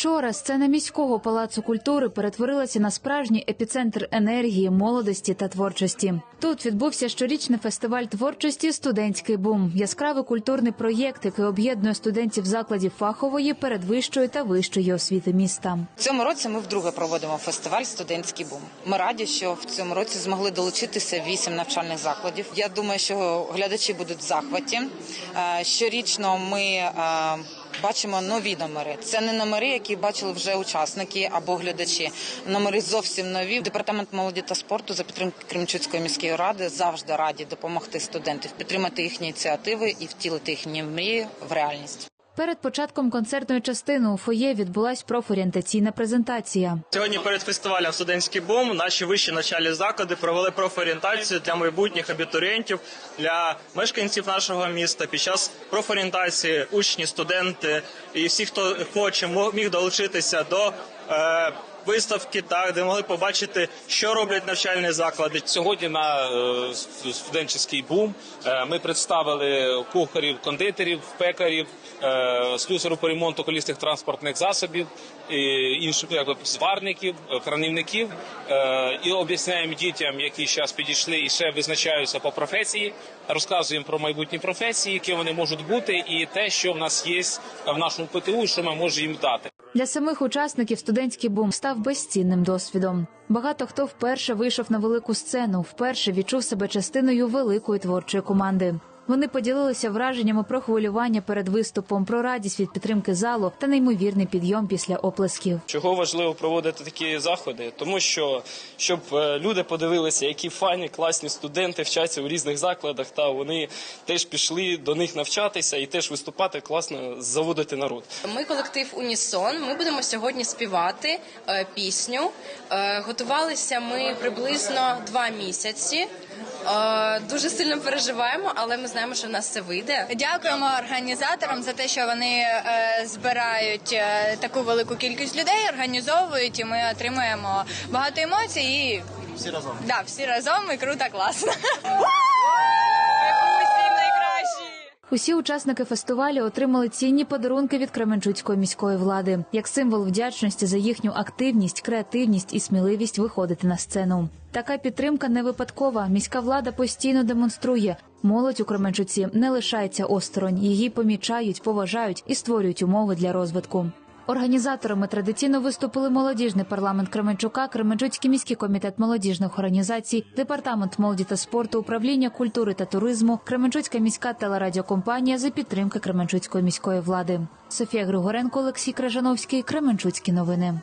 Вчора сцена міського палацу культури перетворилася на справжній епіцентр енергії, молодості та творчості. Тут відбувся щорічний фестиваль творчості Студентський бум, яскравий культурний проєкт, який об'єднує студентів закладів фахової, передвищої та вищої освіти міста. Цьому році ми вдруге проводимо фестиваль Студентський бум. Ми раді, що в цьому році змогли долучитися вісім навчальних закладів. Я думаю, що глядачі будуть в захваті. Е, Щорічно ми е, бачимо нові номери. Це не номери, які бачили вже учасники або глядачі. Номери зовсім нові. Департамент молоді та спорту за підтримки Кримчуцької міської ради завжди раді допомогти студентів підтримати їхні ініціативи і втілити їхні мрії в реальність. Перед початком концертної частини у фоє відбулась профорієнтаційна презентація. Сьогодні перед фестивалем Студентський бум наші вищі навчальні заклади провели профорієнтацію для майбутніх абітурієнтів для мешканців нашого міста. Під час профорієнтації учні, студенти і всі, хто хоче, міг долучитися до е, виставки, так де могли побачити, що роблять навчальні заклади. Сьогодні на е, с- студентський бум е, ми представили кухарів, кондитерів, пекарів, е, слюсарів по ремонту колісних транспортних засобів, інших якби, зварників, е, кранівників е, і об'ясняємо дітям, які зараз підійшли і ще визначаються по професії. Розказуємо про майбутні професії, які вони можуть бути, і те, що в нас є в нашому ПТУ, що ми можемо їм дати. Для самих учасників студентський бум став безцінним досвідом. Багато хто вперше вийшов на велику сцену, вперше відчув себе частиною великої творчої команди. Вони поділилися враженнями про хвилювання перед виступом, про радість від підтримки залу та неймовірний підйом після оплесків. Чого важливо проводити такі заходи? Тому що щоб е, люди подивилися, які файні, класні студенти вчаться у різних закладах, та вони теж пішли до них навчатися і теж виступати класно заводити народ. Ми колектив Унісон. Ми будемо сьогодні співати е, пісню. Е, готувалися ми приблизно два місяці. Е, дуже сильно переживаємо, але ми знаємо, що в нас це вийде. Дякуємо організаторам за те, що вони е, збирають е, таку велику кількість людей, організовують, і ми отримуємо багато емоцій. І всі разом. Да, всі разом і круто, класно. Усі учасники фестивалю отримали цінні подарунки від Кременчуцької міської влади як символ вдячності за їхню активність, креативність і сміливість виходити на сцену. Така підтримка не випадкова. Міська влада постійно демонструє. Молодь у Кременчуці не лишається осторонь. Її помічають, поважають і створюють умови для розвитку. Організаторами традиційно виступили молодіжний парламент Кременчука, Кременчуцький міський комітет молодіжних організацій, департамент молоді та спорту, управління культури та туризму, Кременчуцька міська телерадіокомпанія за підтримки Кременчуцької міської влади. Софія Григоренко, Олексій Крижановський, Кременчуцькі новини.